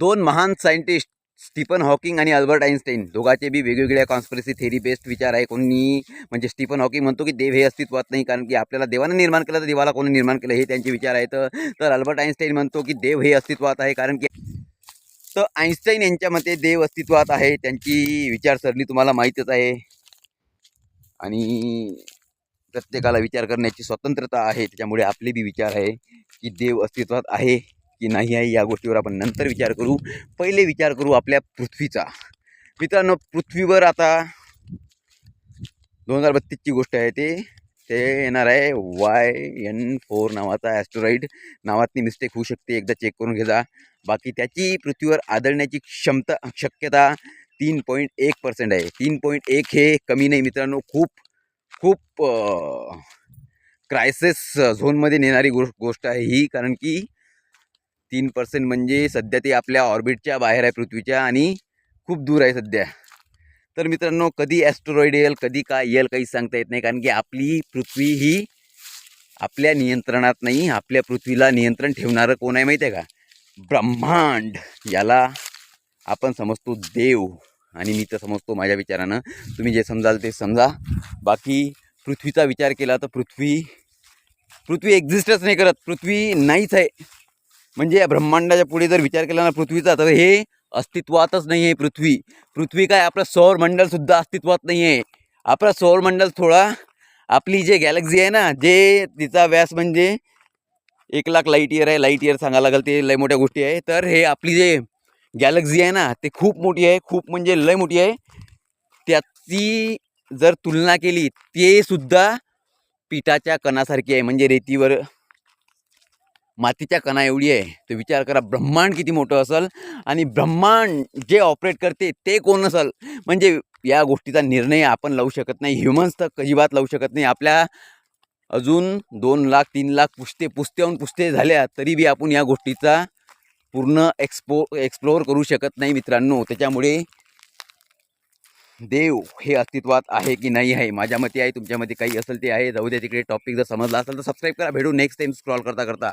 दोन महान scientist Stephen Hawking आणि अल्बर्ट आईन्स्टाईन दोघांचे बी वेगवेगळ्या कॉन्स्पिरसी थेरी बेस्ड विचार आहे. कोणी म्हणजे स्टीफन हॉकिंग म्हणतो की देव हे अस्तित्वात नाही कारण की आपल्याला देवानं निर्माण केलं तर देवाला कोणी निर्माण केलं हे त्यांचे विचार आहेत. तर अल्बर्ट आईन्स्टाईन म्हणतो की देव हे अस्तित्वात आहे कारण की तर आईन्स्टाईन यांच्या मते देव अस्तित्वात आहे. त्यांची विचारसरणी तुम्हाला माहीतच आहे. आणि प्रत्येकाला विचार करण्याची स्वतंत्रता आहे. त्याच्यामुळे आपले बी विचार आहे की देव अस्तित्वात आहे. की नाही आहे या गोष्टीवर आपण नंतर विचार करू. पहिले विचार करू आपल्या पृथ्वीचा. मित्रांनो पृथ्वीवर आता दोन हजार बत्तीसची गोष्ट आहे ते. ते येणार आहे वाय एन फोर नावाचा ॲस्ट्रॉइड नावातनी मिस्टेक होऊ शकते एकदा चेक करून घेजा बाकी त्याची पृथ्वीवर आदळण्याची क्षमता शक्यता तीन पॉईंट एक पर्सेंट आहे. तीन पॉईंट एक हे कमी नाही मित्रांनो खूप खूप क्रायसिस झोनमध्ये नेणारी गो गोष्ट आहे ही. कारण की तीन पर्सेंट म्हणजे सध्या ते आपल्या ऑर्बिटच्या बाहेर आहे पृथ्वीच्या आणि खूप दूर आहे सध्या. तर मित्रांनो कधी ॲस्ट्रॉइड येईल कधी काय येईल काही सांगता येत नाही कारण की आपली पृथ्वी ही आपल्या नियंत्रणात नाही आपल्या पृथ्वीला नियंत्रण ठेवणारं कोण आहे माहिती आहे का? ब्रह्मांड. याला आपण समजतो देव आणि मी तर समजतो माझ्या विचारानं. तुम्ही जे समजाल ते समजा. बाकी पृथ्वीचा विचार केला तर पृथ्वी पृथ्वी एक्झिस्टच नाही करत. पृथ्वी नाहीच आहे. म्हणजे या ब्रह्मांडाच्या पुढे जर विचार केला ना पृथ्वीचा तर हे अस्तित्वातच नाही आहे पृथ्वी. पृथ्वी काय आपलं सौरमंडलसुद्धा अस्तित्वात नाही आहे आपलं सौरमंडल थोडा आपली जे गॅलेक्झी आहे ना जे तिचा व्यास म्हणजे एक लाख लाइट इयर आहे. लाइट इयर सांगायला लागेल ते लय मोठ्या गोष्टी आहे. तर हे आपली जे गॅलेक्झी आहे ना ते खूप मोठी आहे. खूप म्हणजे लय मोठी आहे. त्याची जर तुलना केली ते सुद्धा पिठाच्या कणासारखी आहे. म्हणजे रेतीवर मातीच्या कणा एवढी आहे. तर विचार करा ब्रह्मांड किती मोठं असेल आणि ब्रह्मांड जे ऑपरेट करते ते कोण असेल म्हणजे या गोष्टीचा निर्णय आपण लावू शकत नाही. ह्युमन्स तर अजिबात लावू शकत नाही. आपल्या अजून दोन लाख तीन लाख पुस्ते पुस्त्याहून पुस्ते झाल्या तरी बी आपण या गोष्टीचा पूर्ण एक्सपो एक्सप्लोअर करू शकत नाही मित्रांनो. त्याच्यामुळे देव हे अस्तित्वात आहे की नाही आहे? माझ्या मते आहे तुमच्या मते काही असेल ते आहे. जाऊ द्या तिकडे टॉपिक जर समजला असेल तर सबस्क्राईब करा. भेटू नेक्स्ट टाईम स्क्रॉल करता करता